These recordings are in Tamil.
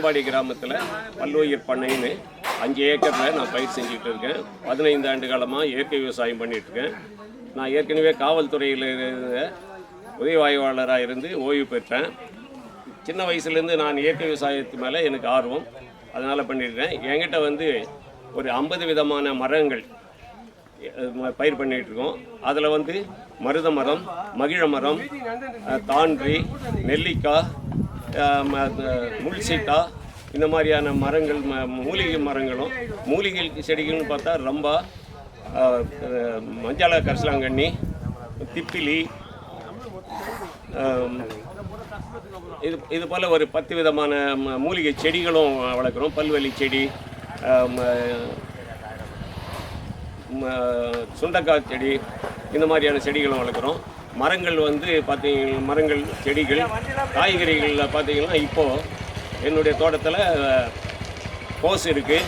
ஐம்பாடி கிராமத்தில் பல்லுயிர் பண்ணைன்னு அஞ்சு ஏக்கரில் நான் பயிர் செஞ்சுட்டு இருக்கேன். பதினைந்து ஆண்டு காலமாக இயற்கை விவசாயம் பண்ணிகிட்ருக்கேன் நான் ஏற்கனவே காவல்துறையில் இருந்த உதவி ஆய்வாளராக இருந்து ஓய்வு பெற்றேன். சின்ன வயசுலேருந்து நான் இயற்கை விவசாயத்து மேலே எனக்கு ஆர்வம். அதனால் பண்ணியிருக்கேன். என்கிட்ட வந்து ஒரு ஐம்பது விதமான மரங்கள் பயிர் பண்ணிகிட்ருக்கோம் இருக்கோம். அதில் வந்து மருத மரம் மகிழ மரம் தான்றி நெல்லிக்காய் முள் சீட்டா இந்த மாதிரியான மரங்கள் ம- மூலிகை மரங்களும் மூலிகை செடிகள்னு பார்த்தா ரம்பா மஞ்சள கரிசலாங்கண்ணி திப்பிலி இது இது போல் ஒரு பத்து விதமான ம- மூலிகை செடிகளும் வளர்க்குறோம். பல்வெளி செடி சுண்டக்காய் செடி இந்த மாதிரியான செடிகளும் வளர்க்குறோம். மரங்கள் வந்து பார்த்தீங்கன்னா மரங்கள் செடிகள் காய்கறிகளில் பார்த்தீங்கன்னா இப்போது என்னுடைய தோட்டத்தில் கோஸ் இருக்குது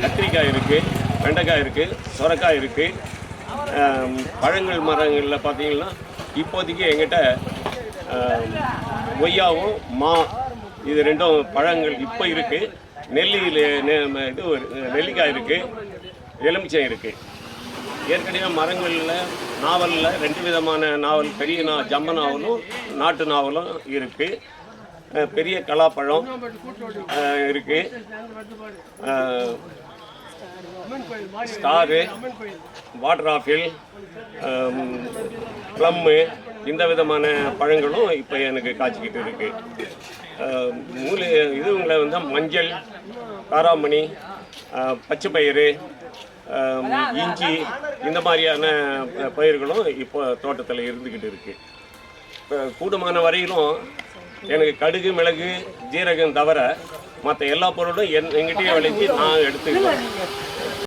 கத்திரிக்காய் இருக்குது வெண்டைக்காய் இருக்குது சொரக்காய் இருக்குது பழங்கள் மரங்களில் பார்த்தீங்கன்னா இப்போதைக்கு எங்கிட்ட கொய்யாவும் மா இது ரெண்டும் பழங்கள் இப்போ இருக்குது நெல்லியில் இது ஒரு நெல்லிக்காய் இருக்குது எலுமிச்சம் இருக்குது ஏற்கனவே மரங்களில் நாவலில் ரெண்டு விதமான நாவல் பெரிய நா ஜம்ப நாவலும் நாட்டு நாவலும் இருக்குது பெரிய கலாப்பழம் இருக்குது ஸ்டாரு வாட்டர் ஆஃபில் ப்ளம்மு இந்த விதமான பழங்களும் இப்போ எனக்கு காய்ச்சிக்கிட்டு இருக்குது மூலி இதுங்களை வந்து மஞ்சள் காராமணி பச்சை பயிறு இஞ்சி இந்த மாதிரியான பயிர்களும் இப்போ தோட்டத்தில் இருந்துக்கிட்டு இருக்கு. இப்போ கூடுமான வரையிலும் எனக்கு கடுகு மிளகு ஜீரகம் தவிர மற்ற எல்லா பொருளும் என் எங்கிட்டயே விளைச்சி நான் எடுத்துக்குவேன்.